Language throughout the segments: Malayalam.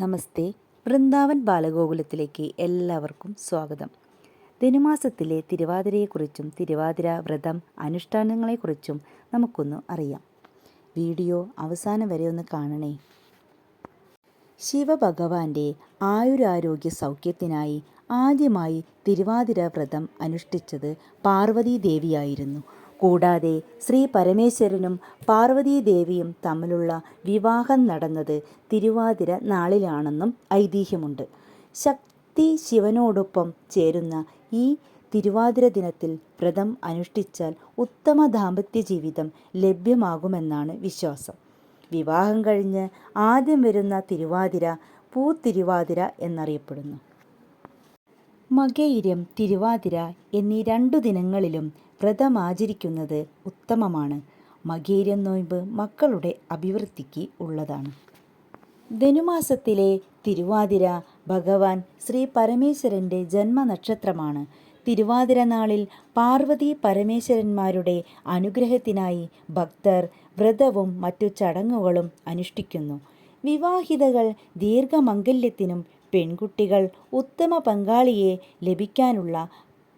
നമസ്തേ. വൃന്ദാവൻ ബാലഗോകുലത്തിലേക്ക് എല്ലാവർക്കും സ്വാഗതം. ധനുമാസത്തിലെ തിരുവാതിരയെക്കുറിച്ചും തിരുവാതിര വ്രതം അനുഷ്ഠാനങ്ങളെക്കുറിച്ചും നമുക്കൊന്ന് അറിയാം. വീഡിയോ അവസാനം വരെ ഒന്ന് കാണണേ. ശിവഭഗവാന്റെ ആയുരാരോഗ്യ സൗഖ്യത്തിനായി ആദ്യമായി തിരുവാതിര വ്രതം അനുഷ്ഠിച്ചത് പാർവതീ ദേവിയായിരുന്നു കൂടാതെ ശ്രീ പരമേശ്വരനും പാർവതീദേവിയും തമ്മിലുള്ള വിവാഹം നടന്നത് തിരുവാതിര നാളിലാണെന്നും ഐതിഹ്യമുണ്ട്. ശക്തി ശിവനോടൊപ്പം ചേരുന്ന ഈ തിരുവാതിര ദിനത്തിൽ വ്രതം അനുഷ്ഠിച്ചാൽ ഉത്തമ ദാമ്പത്യ ജീവിതം ലഭ്യമാകുമെന്നാണ് വിശ്വാസം. വിവാഹം കഴിഞ്ഞ് ആദ്യം വരുന്ന തിരുവാതിര പൂത്തിരുവാതിര എന്നറിയപ്പെടുന്നു. മകയിരം തിരുവാതിര എന്നീ രണ്ടു ദിനങ്ങളിലും വ്രതമാചരിക്കുന്നത് ഉത്തമമാണ്. മകയിരം നോയമ്പ് മക്കളുടെ അഭിവൃദ്ധിക്ക് ഉള്ളതാണ്. ധനുമാസത്തിലെ തിരുവാതിര ഭഗവാൻ ശ്രീ പരമേശ്വരന്റെ ജന്മനക്ഷത്രമാണ്. തിരുവാതിര നാളിൽ പാർവതി പരമേശ്വരന്മാരുടെ അനുഗ്രഹത്തിനായി ഭക്തർ വ്രതവും മറ്റു ചടങ്ങുകളും അനുഷ്ഠിക്കുന്നു. വിവാഹിതകൾ ദീർഘമംഗല്യത്തിനും പെൺകുട്ടികൾ ഉത്തമ പങ്കാളിയെ ലഭിക്കാനുള്ള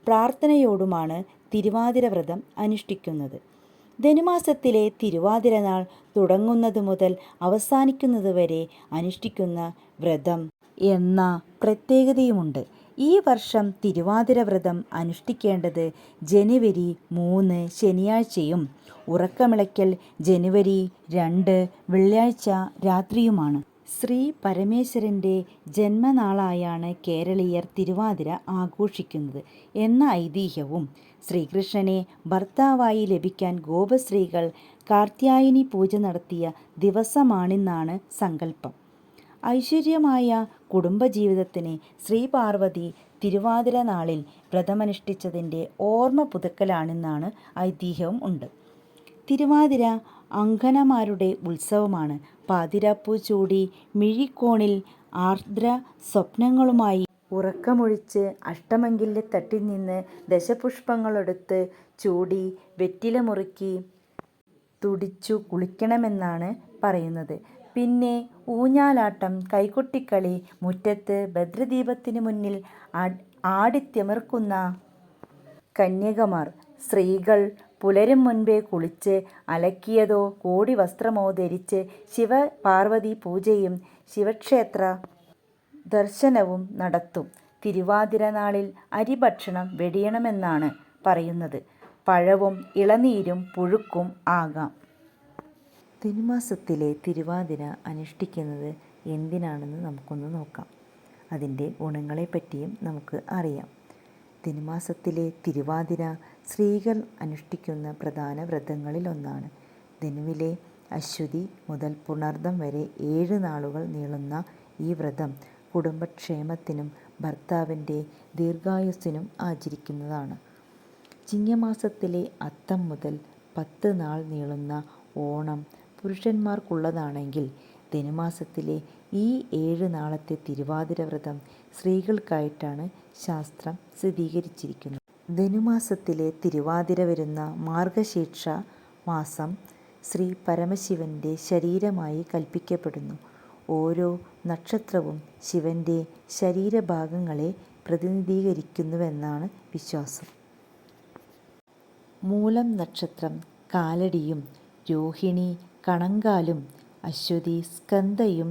പ്രാർത്ഥനയോടുമാണ് തിരുവാതിര വ്രതം അനുഷ്ഠിക്കുന്നത്. ധനുമാസത്തിലെ തിരുവാതിര നാൾ തുടങ്ങുന്നത് മുതൽ അവസാനിക്കുന്നത് വരെ അനുഷ്ഠിക്കുന്ന വ്രതം എന്ന പ്രത്യേകതയുമുണ്ട്. ഈ വർഷം തിരുവാതിര വ്രതം അനുഷ്ഠിക്കേണ്ടത് ജനുവരി മൂന്ന് ശനിയാഴ്ചയും ഉറക്കമിളയ്ക്കൽ ജനുവരി രണ്ട് വെള്ളിയാഴ്ച രാത്രിയുമാണ്. ശ്രീ പരമേശ്വരന്റെ ജന്മനാളായാണ് കേരളീയർ തിരുവാതിര ആഘോഷിക്കുന്നത് എന്ന ഐതിഹ്യവും. ശ്രീകൃഷ്ണനെ ഭർത്താവായി ലഭിക്കാൻ ഗോപശ്രീകൾ കാർത്യായനി പൂജ നടത്തിയ ദിവസമാണെന്നാണ് സങ്കല്പം. ഐശ്വര്യമായ കുടുംബജീവിതത്തിന് ശ്രീ പാർവതി തിരുവാതിര നാളിൽ വ്രതമനുഷ്ഠിച്ചതിന്റെ ഓർമ്മ പുതുക്കലാണെന്നാണ് ഐതിഹ്യവും ഉണ്ട്. തിരുവാതിര അങ്കനമാരുടെ ഉത്സവമാണ്. പാതിരാപ്പൂ ചൂടി മിഴിക്കോണിൽ ആർദ്ര സ്വപ്നങ്ങളുമായി ഉറക്കമൊഴിച്ച് അഷ്ടമംഗല്യ തട്ടിൽ നിന്ന് ദശപുഷ്പങ്ങളെടുത്ത് ചൂടി വെറ്റില മുറുക്കി തുടിച്ചു കുളിക്കണമെന്നാണ് പറയുന്നത്. പിന്നെ ഊഞ്ഞാലാട്ടം കൈകൊട്ടിക്കളി മുറ്റത്ത് ഭദ്രദീപത്തിന് മുന്നിൽ ആടിത്തിമിർക്കുന്ന കന്യകമാർ. സ്ത്രീകൾ പുലരും മുൻപേ കുളിച്ച് അലക്കിയതോ കോടി വസ്ത്രമോ ധരിച്ച് ശിവ പാർവതി പൂജയും ശിവക്ഷേത്ര ദർശനവും നടത്തും. തിരുവാതിര നാളിൽ അരിഭക്ഷണം വെടിയണമെന്നാണ് പറയുന്നത്. പഴവും ഇളനീരും പുഴുക്കും ആകാം. തിരുമാസത്തിലെ തിരുവാതിര അനുഷ്ഠിക്കുന്നത് എന്തിനാണെന്ന് നമുക്കൊന്ന് നോക്കാം. അതിന്റെ ഗുണങ്ങളെപ്പറ്റിയും നമുക്ക് അറിയാം. ധനുമാസത്തിലെ തിരുവാതിര സ്ത്രീകൾ അനുഷ്ഠിക്കുന്ന പ്രധാന വ്രതങ്ങളിലൊന്നാണ്. ധനുവിലെ അശ്വതി മുതൽ പുണർദം വരെ ഏഴ് നാളുകൾ നീളുന്ന ഈ വ്രതം കുടുംബക്ഷേമത്തിനും ഭർത്താവിന്റെ ദീർഘായുസ്സിനും ആചരിക്കുന്നതാണ്. ചിങ്ങമാസത്തിലെ അത്തം മുതൽ പത്ത് നാൾ നീളുന്ന ഓണം പുരുഷന്മാർക്കുള്ളതാണെങ്കിൽ ധനുമാസത്തിലെ ഈ ഏഴ് നാളത്തെ തിരുവാതിര വ്രതം സ്ത്രീകൾക്കായിട്ടാണ് ശാസ്ത്രം സ്ഥിരീകരിച്ചിരിക്കുന്നത്. ധനുമാസത്തിലെ തിരുവാതിര വരുന്ന മാർഗശീർഷ മാസം ശ്രീ പരമശിവന്റെ ശരീരമായി കൽപ്പിക്കപ്പെടുന്നു. ഓരോ നക്ഷത്രവും ശിവന്റെ ശരീരഭാഗങ്ങളെ പ്രതിനിധീകരിക്കുന്നുവെന്നാണ് വിശ്വാസം. മൂലം നക്ഷത്രം കാലടിയും രോഹിണി കണങ്കാലും അശ്വതി സ്കന്ദയും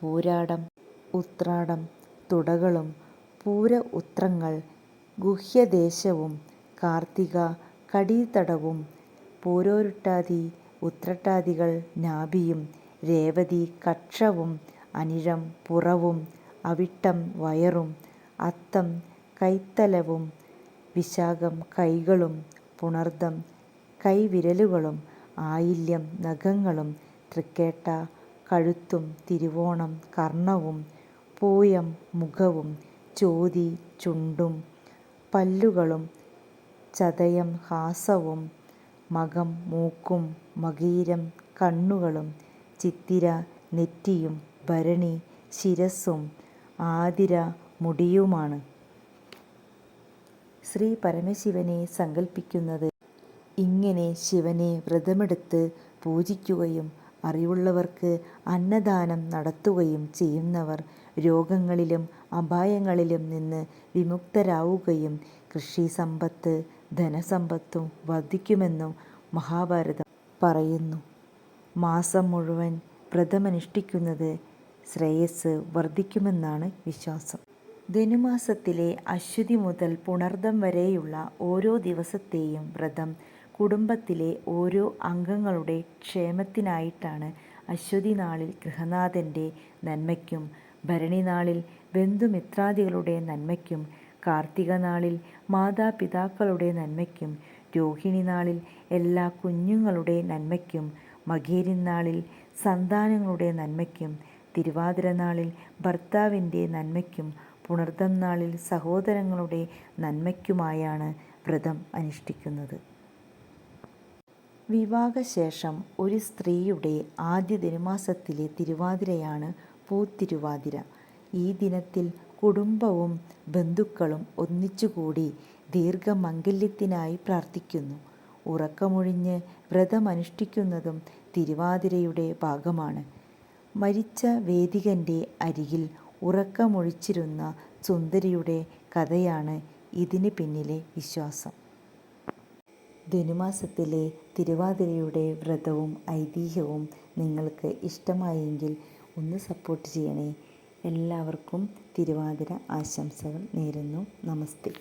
പൂരാടം ഉത്രാടം തുടകളും പൂര ഉത്രങ്ങൾ ഗുഹ്യദേശവും കാർത്തിക കടീതടവും പൂരോരുട്ടാതി ഉത്രട്ടാതികൾ നാഭിയും രേവതി കക്ഷവും അനിഴം പുറവും അവിട്ടം വയറും അത്തം കൈത്തലവും വിശാഖം കൈകളും പുണർദം കൈവിരലുകളും ആയില്യം നഖങ്ങളും തൃക്കേട്ട കഴുത്തും തിരുവോണം കർണവും പൂയം മുഖവും ചോതി ചുണ്ടും പല്ലുകളും ചതയം ഹാസവും മകം മൂക്കും മകീരം കണ്ണുകളും ചിത്തിര നെറ്റിയും ഭരണി ശിരസ്സും ആതിര മുടിയുമാണ്. ശ്രീ പരമശിവനെ സങ്കല്പിക്കുന്നത് ഇങ്ങനെ ശിവനെ വ്രതമെടുത്ത് പൂജിക്കുകയും അറിവുള്ളവർക്ക് അന്നദാനം നടത്തുകയും ചെയ്യുന്നവർ രോഗങ്ങളിലും അപായങ്ങളിലും നിന്ന് വിമുക്തരാവുകയും കൃഷി സമ്പത്ത് ധനസമ്പത്തും വർദ്ധിക്കുമെന്നും മഹാഭാരതം പറയുന്നു. മാസം മുഴുവൻ വ്രതമനുഷ്ഠിക്കുന്നത് ശ്രേയസ്സ് വർദ്ധിക്കുമെന്നാണ് വിശ്വാസം. ധനുമാസത്തിലെ അശ്വതി മുതൽ പുണർദം വരെയുള്ള ഓരോ ദിവസത്തെയും വ്രതം കുടുംബത്തിലെ ഓരോ അംഗങ്ങളുടെ ക്ഷേമത്തിനായിട്ടാണ് അശ്വതി നാളിൽ ഗൃഹനാഥന്റെ നന്മയ്ക്കും ഭരണി നാളിൽ ബന്ധുമിത്രാദികളുടെ നന്മയ്ക്കും കാർത്തിക നാളിൽ മാതാപിതാക്കളുടെ നന്മയ്ക്കും രോഹിണി നാളിൽ എല്ലാ കുഞ്ഞുങ്ങളുടെ നന്മയ്ക്കും മകേരി നാളിൽ സന്താനങ്ങളുടെ നന്മയ്ക്കും തിരുവാതിര നാളിൽ ഭർത്താവിന്റെ നന്മയ്ക്കും പുണർദം നാളിൽ സഹോദരങ്ങളുടെ നന്മയ്ക്കുമായാണ് വ്രതം അനുഷ്ഠിക്കുന്നത്. വിവാഹശേഷം ഒരു സ്ത്രീയുടെ ആദ്യ തിരുമാസത്തിലെ തിരുവാതിരയാണ് പൂത്തിരുവാതിര. ഈ ദിനത്തിൽ കുടുംബവും ബന്ധുക്കളും ഒന്നിച്ചുകൂടി ദീർഘമംഗല്യത്തിനായി പ്രാർത്ഥിക്കുന്നു. ഉറക്കമൊഴിഞ്ഞ് വ്രതമനുഷ്ഠിക്കുന്നതും തിരുവാതിരയുടെ ഭാഗമാണ്. മരിച്ച വേദികന്റെ അരികിൽ ഉറക്കമൊഴിച്ചിരുന്ന സുന്ദരിയുടെ കഥയാണ് ഇതിന് പിന്നിലെ വിശ്വാസം. ധനുമാസത്തിലെ തിരുവാതിരയുടെ വ്രതവും ഐതിഹ്യവും നിങ്ങൾക്ക് ഇഷ്ടമായെങ്കിൽ ഒന്ന് സപ്പോർട്ട് ചെയ്യണേ. എല്ലാവർക്കും തിരുവാതിര ആശംസകൾ നേരുന്നു. നമസ്തേ.